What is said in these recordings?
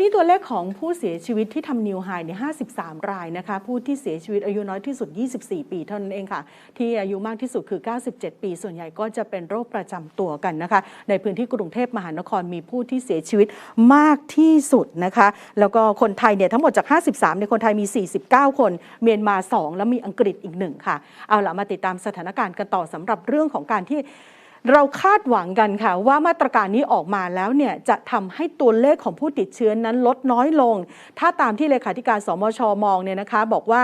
นี่ตัวเลขของผู้เสียชีวิตที่ทำนิวไฮเนี่ย53 รายนะคะ ผู้ที่เสียชีวิตอายุน้อยที่สุด 24 ปีเท่านั้นเองค่ะ ที่อายุมากที่สุดคือ 97 ปี ส่วนใหญ่ก็จะเป็นโรคประจำตัวกันนะคะ ในพื้นที่กรุงเทพมหานครมีผู้ที่เสียชีวิตมากที่สุดนะคะ แล้วก็คนไทยเนี่ยทั้งหมดจาก 53 ในคนไทยมี 49 คน เมียนมา 2 แล้วมีอังกฤษอีกหนึ่งค่ะ เอาล่ะมาติดตามสถานการณ์กันต่อสำหรับเรื่องของการที่ เราคาดหวังกันค่ะ ว่ามาตรการนี้ออกมาแล้วเนี่ยจะทำให้ตัวเลขของผู้ติดเชื้อนั้นลดน้อยลง ถ้าตามที่เลขาธิการสมชมองเนี่ยนะคะ บอกว่า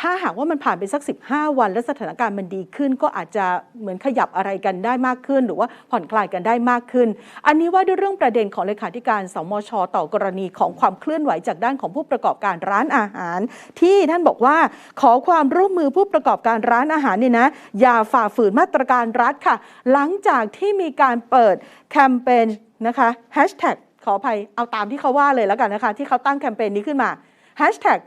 ถ้าหากว่ามันผ่านไปสัก 15 วัน และสถานการณ์มันดีขึ้น ก็อาจจะเหมือนขยับอะไรกันได้มากขึ้น หรือว่าผ่อนคลายกันได้มากขึ้น อันนี้ว่าด้วยเรื่องประเด็นของเลขาธิการสมช ต่อกรณีของความเคลื่อนไหวจากด้านของผู้ประกอบการร้านอาหาร ที่ท่านบอกว่าขอความร่วมมือผู้ประกอบการร้านอาหารเนี่ยนะอย่าฝ่าฝืนมาตรการรัฐค่ะหลังจากที่มีการเปิดแคมเปญนะคะแฮชแท็กขออภัยเอาตามที่เขาว่าเลยแล้วกันนะคะ ที่เขาตั้งแคมเปญนี้ขึ้นมาแฮชแท็ก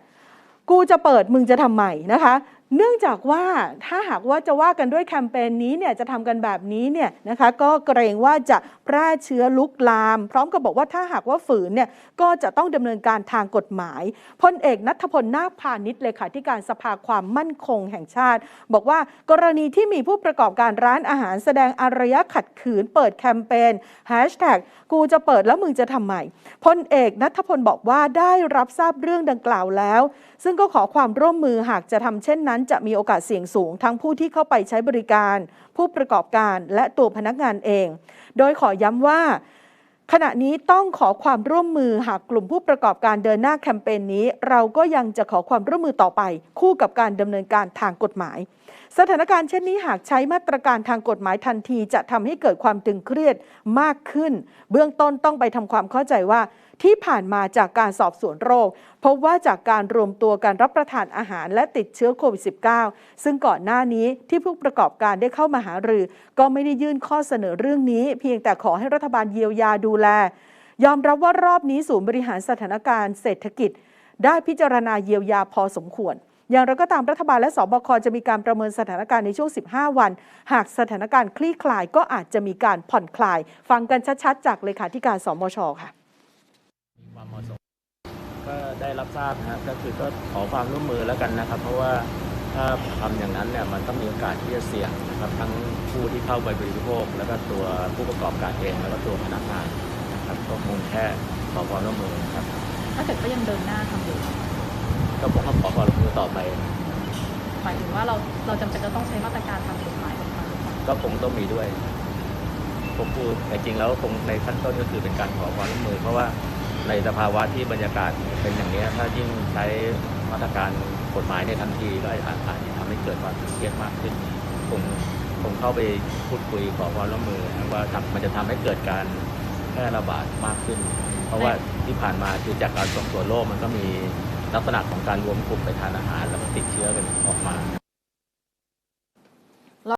กูจะเปิดมึงจะทำใหม่นะคะ เนื่องจากว่าถ้าหากว่าจะว่ากันด้วยแคมเปญนี้เนี่ยจะทำกันแบบนี้เนี่ยนะคะก็เกรงว่าจะแพร่เชื้อลุกลาม พร้อมกับบอกว่าถ้าหากว่าฝืนเนี่ยก็จะต้องดำเนินการทางกฎหมายพลเอกนัทพลนาคพาณิชย์เลขาธิการสภาความมั่นคงแห่งชาติ บอกว่ากรณีที่มีผู้ประกอบการร้านอาหารแสดงอารยะขัดขืนเปิดแคมเปญแฮชแท็กกูจะเปิดแล้วมึงจะทำใหมพลเอกนัทพลบอกว่าได้รับทราบเรื่องดังกล่าวแล้ว ซึ่งก็ขอความร่วมมือหากจะทำเช่นนั้นจะมีโอกาสเสี่ยงสูง ทั้งผู้ที่เข้าไปใช้บริการ ผู้ประกอบการและตัวพนักงานเอง โดยขอย้ำว่า ขณะนี้ต้องขอความร่วมมือหากกลุ่มผู้ประกอบการเดินหน้าแคมเปญนี้ เราก็ยังจะขอความร่วมมือต่อไป คู่กับการดำเนินการทางกฎหมาย สถานการณ์เช่นนี้หากใช้มาตรการทางกฎหมายทันที จะทำให้เกิดความตึงเครียดมากขึ้น เบื้องต้นต้องไปทำความเข้าใจว่า ที่ผ่านมาจากการสอบสวนโรคพบว่าจากการรวมตัวการรับประทานอาหารและติดเชื้อโควิด -19 ซึ่งก่อนหน้านี้ที่ผู้ประกอบการได้เข้ามาหารือ ก็ไม่ได้ยื่นข้อเสนอเรื่องนี้ เพียงแต่ขอให้รัฐบาลเยียวยาดูแล ยอมรับว่ารอบนี้ศูนย์บริหารสถานการณ์เศรษฐกิจ ได้พิจารณาเยียวยาพอสมควร อย่างไรก็ตามรัฐบาลและสบคจะมีการประเมินสถานการณ์ในช่วง 15 วัน หากสถานการณ์คลี่คลายก็อาจจะมีการผ่อนคลาย ฟังกันชัดๆ จากเลขาธิการสมชค่ะก็ได้รับทราบนะครับก็คือก็ขอความร่วมมือแล้วกันนะครับ เพราะว่า ถ้าทำอย่างนั้นเนี่ยมันต้องมีโอกาสที่จะเสี่ยงนะครับทั้งผู้ที่เข้าไปบริโภค แล้วก็ตัวผู้ประกอบการเองแล้วก็ตัวพนักงานนะครับก็คงแค่ขอความร่วมมือนะครับถ้าเกิดก็ยังเดินหน้าทำอยู่ก็ผมก็ขอความร่วมมือต่อไปหมายถึงว่าเราเราจำเป็นจะต้องใช้มาตรการทางกฎหมายออกมาหรือเปล่าก็คงต้องมีด้วยผมพูดแต่จริงแล้วคงในขั้นต้นก็คือเป็นการขอความร่วมมือ เพราะว่าในสภาวะที่บรรยากาศเป็นอย่างนี้ถ้ายิ่งใช้มาตรการ กฎหมายในทันทีก็อาจอาจะทำให้เกิดความเครียดมากขึ้นคงคงเข้าไปพูดคุยขอความร่วมมือว่าทำมันจะทำให้เกิดการแพร่ระบาดมากขึ้น เพราะว่าที่ผ่านมาคือจากการส่งตัวโรคมันก็มีลักษณะของการรวมกลุ่มไปทานอาหารแล้วก็ติดเชื้อกันออกมา